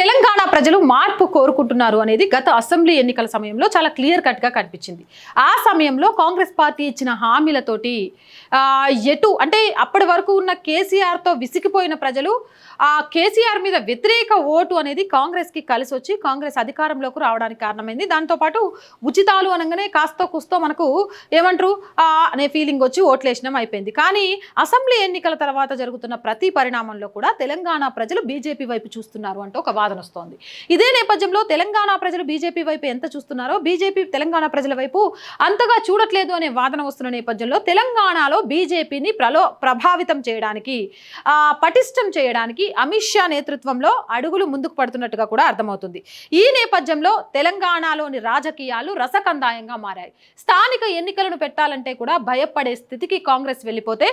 తెలంగాణ ప్రజలు మార్పు కోరుకుంటున్నారు అనేది గత అసెంబ్లీ ఎన్నికల సమయంలో చాలా క్లియర్ కట్గా కనిపించింది. ఆ సమయంలో కాంగ్రెస్ పార్టీ ఇచ్చిన హామీలతోటి ఎటు అంటే అప్పటి వరకు ఉన్న కేసీఆర్తో విసిగిపోయిన ప్రజలు ఆ కేసీఆర్ మీద వ్యతిరేక ఓటు అనేది కాంగ్రెస్కి కలిసి వచ్చి కాంగ్రెస్ అధికారంలోకి రావడానికి కారణమైంది. దాంతోపాటు ఉచితాలు అనగానే కాస్తో కుస్తో మనకు ఏమంటారు? అనే ఫీలింగ్ వచ్చి ఓట్లేసినాం అయిపోయింది. కానీ అసెంబ్లీ ఎన్నికల తర్వాత జరుగుతున్న ప్రతి పరిణామంలో కూడా తెలంగాణ ప్రజలు బీజేపీ వైపు చూస్తున్నారు అంటూ ఒక వాదన వస్తోంది ఇదే నేపథ్యంలో తెలంగాణ ప్రజలు బీజేపీ వైపు ఎంత చూస్తున్నారో బీజేపీ తెలంగాణ ప్రజల వైపు అంతగా చూడట్లేదు అనే వాదన వస్తున్న నేపథ్యంలో తెలంగాణలో బీజేపీని ప్రలో ప్రభావితం చేయడానికి పటిష్టం చేయడానికి అమిత్ షా నేతృత్వంలో అడుగులు ముందుకు పడుతున్నట్టుగా కూడా అర్థమవుతుంది. ఈ నేపథ్యంలో తెలంగాణలోని రాజకీయాలు రసకందాయంగా మారాయి. స్థానిక ఎన్నికలను పెట్టాలంటే కూడా భయపడే స్థితికి కాంగ్రెస్ వెళ్ళిపోతే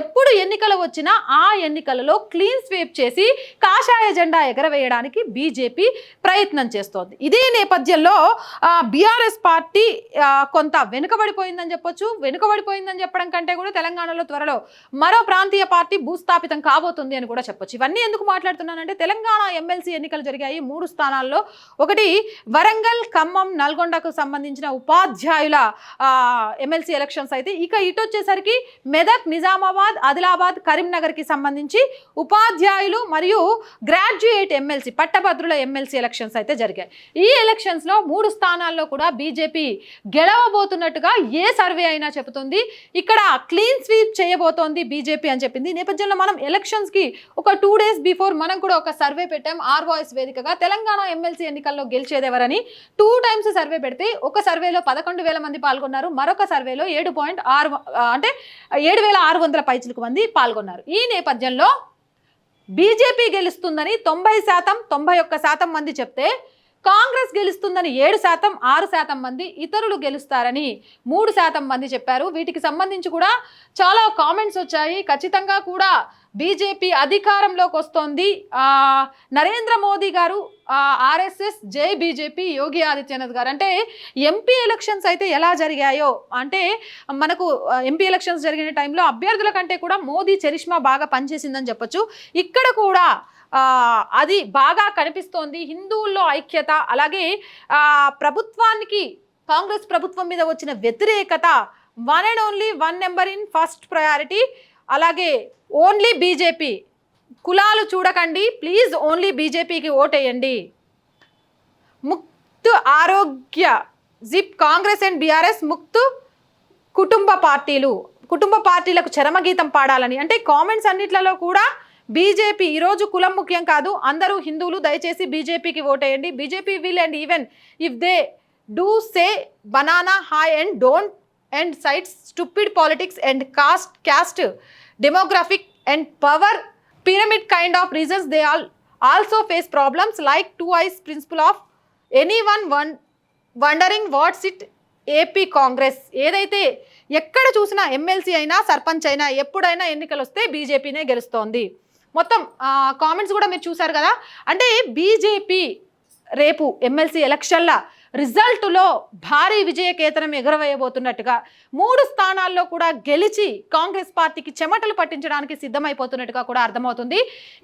ఎప్పుడు ఎన్నికలు వచ్చినా ఆ ఎన్నికలలో క్లీన్ స్వీప్ చేసి కాషాయ జెండా ఎగరవేయడానికి బీజేపీ ప్రయత్నం చేస్తోంది. ఇదే నేపథ్యంలో బీఆర్ఎస్ పార్టీ కొంత వెనుకబడిపోయిందని చెప్పొచ్చు. వెనుకబడిపోయిందని చెప్పడం కంటే కూడా తెలంగాణలో త్వరలో మరో ప్రాంతీయ పార్టీ భూస్థాపితం కాబోతుంది అని కూడా చెప్పొచ్చు. ఇవన్నీ ఎందుకు మాట్లాడుతున్నానంటే తెలంగాణ ఎమ్మెల్సీ ఎన్నికలు జరిగాయి మూడు స్థానాల్లో. ఒకటి వరంగల్ ఖమ్మం నల్గొండకు సంబంధించిన ఉపాధ్యాయుల ఎమ్మెల్సీ ఎలక్షన్స్ అయితే. ఇక ఇటు వచ్చేసరికి మెదక్ నిజామాబాద్ ఆదిలాబాద్ కరీంనగర్కి సంబంధించి ఉపాధ్యాయులు మరియు గ్రాడ్యుయేట్ ఎమ్మెల్సీ పట్టభద్రుల ఎమ్మెల్సీ ఎలక్షన్స్ అయితే జరిగాయి. ఈ ఎలక్షన్స్లో మూడు స్థానాల్లో కూడా బీజేపీ గెలవబోతున్నట్టుగా ఏ సర్వే అయినా చెబుతుంది. ఇక్కడ క్లీన్ స్వీప్ చేయబోతోంది బీజేపీ అని చెప్పింది. ఈ నేపథ్యంలో మనం ఎలక్షన్స్కి ఒక టూ డేస్ బిఫోర్ మనం కూడా ఒక సర్వే పెట్టాం. ఆర్ వాయిస్ వేదికగా తెలంగాణ ఎమ్మెల్సీ ఎన్నికల్లో గెలిచేది ఎవరని టూ టైమ్స్ సర్వే పెడితే ఒక సర్వేలో పదకొండు వేల మంది పాల్గొన్నారు. మరొక సర్వేలో ఏడు పాయింట్ ఆరు అంటే ఏడు వేల ఆరు వందల పైచులకు మంది పాల్గొన్నారు. ఈ నేపథ్యంలో బీజేపీ గెలుస్తుందని తొంభై శాతం తొంభై ఒక్క శాతం మంది చెప్తే కాంగ్రెస్ గెలుస్తుందని ఏడు శాతం ఆరు శాతం మంది ఇతరులు గెలుస్తారని మూడు శాతం మంది చెప్పారు. వీటికి సంబంధించి కూడా చాలా కామెంట్స్ వచ్చాయి. ఖచ్చితంగా కూడా బీజేపీ అధికారంలోకి వస్తోంది. నరేంద్ర మోదీ గారు ఆర్ఎస్ఎస్ జై బీజేపీ యోగి ఆదిత్యనాథ్ గారు. అంటే ఎంపీ ఎలక్షన్స్ అయితే ఎలా జరిగాయో అంటే మనకు ఎంపీ ఎలక్షన్స్ జరిగిన టైంలో అభ్యర్థుల కంటే కూడా మోదీ చరిష్మా బాగా పనిచేసిందని చెప్పొచ్చు. ఇక్కడ కూడా అది బాగా కనిపిస్తోంది. హిందువుల్లో ఐక్యత అలాగే ప్రభుత్వానికి కాంగ్రెస్ ప్రభుత్వం మీద వచ్చిన వ్యతిరేకత one and only one number in first priority అలాగే ఓన్లీ బీజేపీ కులాలు చూడకండి ప్లీజ్ ఓన్లీ బీజేపీకి ఓటేయండి. ముక్త్ ఆరోగ్య జిప్ కాంగ్రెస్ అండ్ బీఆర్ఎస్ ముక్త్ కుటుంబ పార్టీలు కుటుంబ పార్టీలకు చరమగీతం పాడాలని అంటే కామెంట్స్ అన్నిట్లలో కూడా బీజేపీ ఈరోజు కులం ముఖ్యం కాదు అందరూ హిందువులు దయచేసి బీజేపీకి ఓటేయండి. BJP will and even if they do say banana hi and don't and sites stupid politics and cast caste demographic and power pyramid kind of reasons they all also face problems like two eyes principle of any one one wondering what's it AP Congress. ఏదైతే ఎక్కడ చూసినా MLC అయినా సర్పంచ్ అయినా ఎప్పుడైనా ఎన్నికలు వస్తే బీజేపీనే గెలుస్తోంది. మొత్తం comments కూడా మీరు చూసారు కదా? అంటే బీజేపీ రేపు ఎమ్మెల్సీ ఎలక్షన్ల రిజల్ట్లో భారీ విజయకేతనం ఎగురవేయబోతున్నట్టుగా మూడు స్థానాల్లో కూడా గెలిచి కాంగ్రెస్ పార్టీకి చెమటలు పట్టించడానికి సిద్ధమైపోతున్నట్టుగా కూడా అర్థమవుతుంది.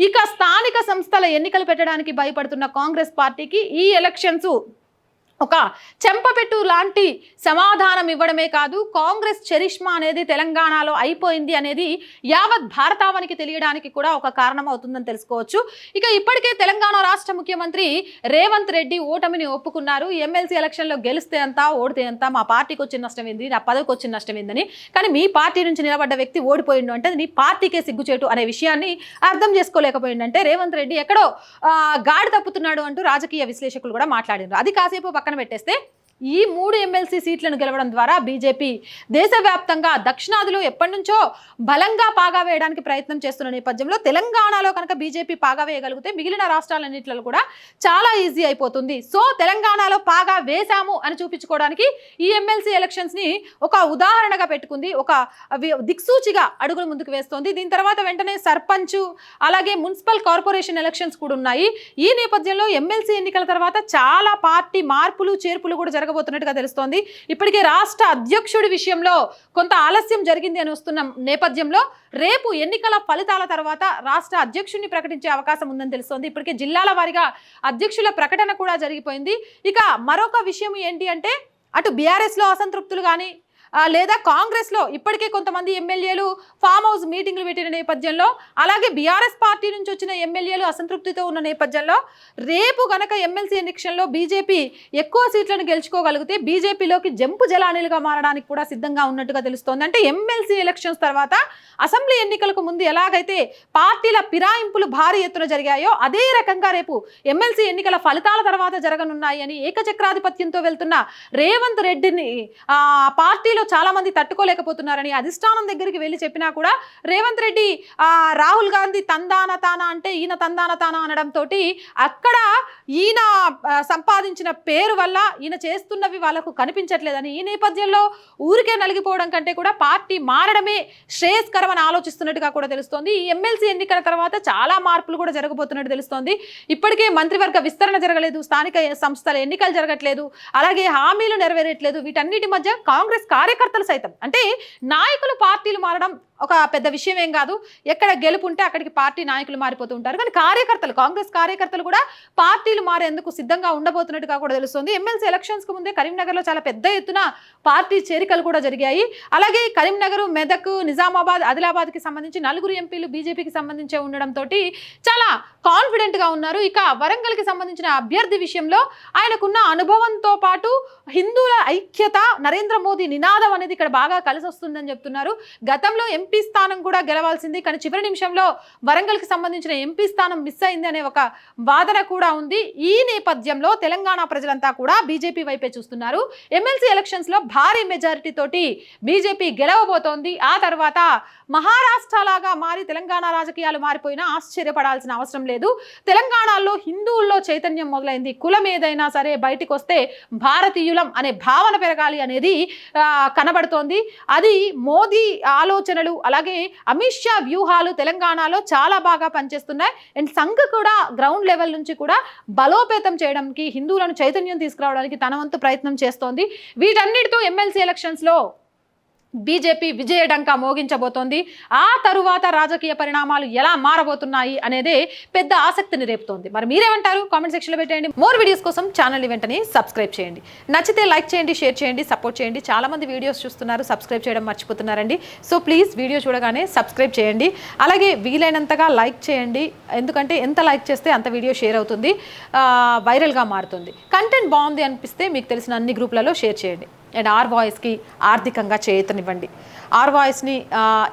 ఇక స్థానిక సంస్థల ఎన్నికలు పెట్టడానికి భయపడుతున్న కాంగ్రెస్ పార్టీకి ఈ ఎలక్షన్స్ ఒక చెంపపెట్టు లాంటి సమాధానం ఇవ్వడమే కాదు కాంగ్రెస్ చరిష్మా అనేది తెలంగాణలో అయిపోయింది అనేది యావత్ భారతావనికి తెలియడానికి కూడా ఒక కారణం అవుతుందని తెలుసుకోవచ్చు. ఇక ఇప్పటికే తెలంగాణ రాష్ట్ర ముఖ్యమంత్రి రేవంత్ రెడ్డి ఓటమిని ఒప్పుకున్నారు. ఎమ్మెల్సీ ఎలక్షన్లో గెలిస్తే అంతా ఓడితే అంతా మా పార్టీకి వచ్చిన నష్టం ఏంది నా పదవికి వచ్చిన నష్టం ఏందని. కానీ మీ పార్టీ నుంచి నిలబడ్డ వ్యక్తి ఓడిపోయిండు అంటే నీ పార్టీకే సిగ్గుచేటు అనే విషయాన్ని అర్థం చేసుకోలేకపోయిండంటే రేవంత్ రెడ్డి ఎక్కడో గాడి తప్పుతున్నాడు అంటూ రాజకీయ విశ్లేషకులు కూడా మాట్లాడారు అది కాసేపు పక్కన పెట్టేస్తే ఈ మూడు ఎమ్మెల్సీ సీట్లను గెలవడం ద్వారా బీజేపీ దేశవ్యాప్తంగా దక్షిణాదిలో ఎప్పటి నుంచో బలంగా పాగా వేయడానికి ప్రయత్నం చేస్తున్న నేపథ్యంలో తెలంగాణలో కనుక బీజేపీ పాగా వేయగలిగితే మిగిలిన రాష్ట్రాలన్నింటిలో కూడా చాలా ఈజీ అయిపోతుంది. సో తెలంగాణలో పాగా వేశాము అని చూపించుకోవడానికి ఈ ఎమ్మెల్సీ ఎలక్షన్స్ని ఒక ఉదాహరణగా పెట్టుకుంది. ఒక దిక్సూచిగా అడుగులు ముందుకు వేస్తోంది. దీని తర్వాత వెంటనే సర్పంచ్ అలాగే మున్సిపల్ కార్పొరేషన్ ఎలక్షన్స్ కూడా ఉన్నాయి. ఈ నేపథ్యంలో ఎమ్మెల్సీ ఎన్నికల తర్వాత చాలా పార్టీ మార్పులు చేర్పులు కూడా జరగ జరగబోతున్నట్టుగా తెలుస్తోంది. ఇప్పటికే రాష్ట్ర అధ్యక్షుడి విషయంలో కొంత ఆలస్యం జరిగింది అని వస్తున్న నేపథ్యంలో రేపు ఎన్నికల ఫలితాల తర్వాత రాష్ట్ర అధ్యక్షుడిని ప్రకటించే అవకాశం ఉందని తెలుస్తోంది. ఇప్పటికే జిల్లాల వారీగా అధ్యక్షుల ప్రకటన కూడా జరిగిపోయింది. ఇక మరొక విషయం ఏంటి అంటే అటు బీఆర్ఎస్లో అసంతృప్తులు కానీ లేదా కాంగ్రెస్లో ఇప్పటికే కొంతమంది ఎమ్మెల్యేలు ఫామ్ హౌస్ మీటింగ్లు పెట్టిన నేపథ్యంలో అలాగే బీఆర్ఎస్ పార్టీ నుంచి వచ్చిన ఎమ్మెల్యేలు అసంతృప్తితో ఉన్న నేపథ్యంలో రేపు గనక ఎమ్మెల్సీ ఎన్నికల్లో బీజేపీ ఎక్కువ సీట్లను గెలుచుకోగలిగితే బీజేపీలోకి జంపు జలానీలుగా మారడానికి కూడా సిద్ధంగా ఉన్నట్టుగా తెలుస్తోంది. అంటే ఎమ్మెల్సీ ఎలక్షన్స్ తర్వాత అసెంబ్లీ ఎన్నికలకు ముందు ఎలాగైతే పార్టీల ఫిరాయింపులు భారీ ఎత్తున జరిగాయో అదే రకంగా రేపు ఎమ్మెల్సీ ఎన్నికల ఫలితాల తర్వాత జరగనున్నాయి అని ఏకచక్రాధిపత్యంతో వెళ్తున్న రేవంత్ రెడ్డిని ఆ పార్టీలో చాలా మంది తట్టుకోలేకపోతున్నారని అధిష్టానం దగ్గరికి వెళ్ళి చెప్పినా కూడా రేవంత్ రెడ్డి రాహుల్ గాంధీ తందాన తానా అంటే ఈయన తందాన తానా అనడంతో అక్కడ ఈయన సంపాదించిన పేరు వల్ల ఈయన చేస్తున్నవి వాళ్ళకు కనిపించట్లేదని ఈ నేపథ్యంలో ఊరికే నలిగిపోవడం కంటే కూడా పార్టీ మారడమే శ్రేయస్కరమని ఆలోచిస్తున్నట్టుగా కూడా తెలుస్తోంది. ఈ ఎమ్మెల్సీ ఎన్నికల తర్వాత చాలా మార్పులు కూడా జరగబోతున్నట్టు తెలుస్తోంది. ఇప్పటికే మంత్రివర్గ విస్తరణ జరగలేదు స్థానిక సంస్థల ఎన్నికలు జరగట్లేదు అలాగే హామీలు నెరవేరట్లేదు. వీటన్నిటి మధ్య కాంగ్రెస్ కార్యకర్తలు సైతం. అంటే నాయకులు పార్టీలు మారడం ఒక పెద్ద విషయం ఏం కాదు. ఎక్కడ గెలుపు ఉంటే అక్కడికి పార్టీ నాయకులు మారిపోతూ ఉంటారు. కానీ కార్యకర్తలు కాంగ్రెస్ కార్యకర్తలు కూడా పార్టీలు మారేందుకు సిద్ధంగా ఉండబోతున్నట్టుగా కూడా తెలుస్తుంది. ఎమ్మెల్సీ ఎలక్షన్స్కు ముందే కరీంనగర్లో చాలా పెద్ద ఎత్తున పార్టీ చేరికలు కూడా జరిగాయి. అలాగే కరీంనగర్ మెదక్ నిజామాబాద్ ఆదిలాబాద్కి సంబంధించి నలుగురు ఎంపీలు బీజేపీకి సంబంధించి ఉండడంతో చాలా కాన్ఫిడెంట్గా ఉన్నారు. ఇక వరంగల్కి సంబంధించిన అభ్యర్థి విషయంలో ఆయనకున్న అనుభవంతో పాటు హిందువుల ఐక్యత నరేంద్ర మోదీ నినాదం అనేది ఇక్కడ బాగా కలిసి వస్తుందని చెప్తున్నారు. గతంలో ఎంపీ స్థానం కూడా గెలవాల్సింది కానీ చివరి నిమిషంలో వరంగల్కి సంబంధించిన ఎంపీ స్థానం మిస్ అయింది అనే ఒక వాదన కూడా ఉంది. ఈ నేపథ్యంలో తెలంగాణ ప్రజలంతా కూడా బీజేపీ వైపే చూస్తున్నారు. ఎమ్మెల్సీ ఎలక్షన్స్లో భారీ మెజారిటీ తోటి బీజేపీ గెలవబోతోంది. ఆ తర్వాత మహారాష్ట్ర లాగా మారి తెలంగాణ రాజకీయాలు మారిపోయినా ఆశ్చర్యపడాల్సిన అవసరం లేదు. తెలంగాణలో హిందువుల్లో చైతన్యం మొదలైంది. కులం ఏదైనా సరే బయటికి వస్తే భారతీయులం అనే భావన పెరగాలి అనేది కనబడుతోంది. అది మోదీ ఆలోచనలు అలాగే అమిత్ షా వ్యూహాలు తెలంగాణలో చాలా బాగా పనిచేస్తున్నాయి. అండ్ సంఘ్ కూడా గ్రౌండ్ లెవెల్ నుంచి కూడా బలోపేతం చేయడానికి హిందువులను చైతన్యం తీసుకురావడానికి తన వంతు ప్రయత్నం చేస్తోంది. వీటన్నిటితో ఎమ్మెల్సీ ఎలక్షన్స్లో బీజేపీ విజయడంక మోగించబోతోంది. ఆ తరువాత రాజకీయ పరిణామాలు ఎలా మారబోతున్నాయి అనేది పెద్ద ఆసక్తిని రేపుతోంది. మరి మీరేమంటారు? కామెంట్ సెక్షన్లో పెట్టేయండి. మోర్ వీడియోస్ కోసం ఛానల్ వెంటనే సబ్స్క్రైబ్ చేయండి. నచ్చితే లైక్ చేయండి షేర్ చేయండి సపోర్ట్ చేయండి. చాలామంది వీడియోస్ చూస్తున్నారు సబ్స్క్రైబ్ చేయడం మర్చిపోతున్నారండి. సో ప్లీజ్ వీడియో చూడగానే సబ్స్క్రైబ్ చేయండి. అలాగే వీలైనంతగా లైక్ చేయండి. ఎందుకంటే ఎంత లైక్ చేస్తే అంత వీడియో షేర్ అవుతుంది. వైరల్గా మారుతుంది. కంటెంట్ బాగుంది అనిపిస్తే మీకు తెలిసిన అన్ని గ్రూప్లలో షేర్ చేయండి. అండ్ ఆర్ బాయ్స్కి ఆర్థికంగా చేతనివ్వండి. ఆర్ వాయిస్ని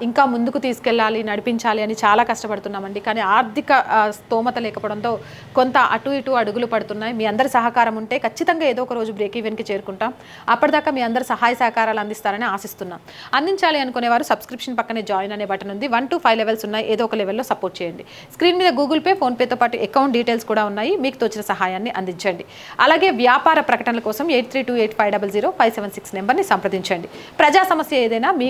ఇంకా ముందుకు తీసుకెళ్ళాలి నడిపించాలి అని చాలా కష్టపడుతున్నామండి. కానీ ఆర్థిక స్తోమత లేకపోవడంతో కొంత అటు ఇటు అడుగులు పడుతున్నాయి. మీ అందరి సహకారం ఉంటే ఖచ్చితంగా ఏదో ఒక రోజు బ్రేక్ ఈవెన్కి చేరుకుంటాం. అప్పటిదాకా మీ అందరి సహాయ సహకారాలు అందిస్తారని ఆశిస్తున్నాం. అందించాలి అనుకునేవారు సబ్స్క్రిప్షన్ పక్కనే జాయిన్ అనే బటన్ ఉంది. వన్ టు ఫైవ్ లెవెల్స్ ఉన్నాయి. ఏదో ఒక లెవెల్లో సపోర్ట్ చేయండి. స్క్రీన్ మీద గూగుల్ పే ఫోన్పేతో పాటు అకౌంట్ డీటెయిల్స్ కూడా ఉన్నాయి. మీకు తోచిన సహాయాన్ని అందించండి. అలాగే వ్యాపార ప్రకటనల కోసం eight three two eight five double zero five seven six నెంబర్ని సంప్రదించండి. ప్రజా సమస్య ఏదైనా మీ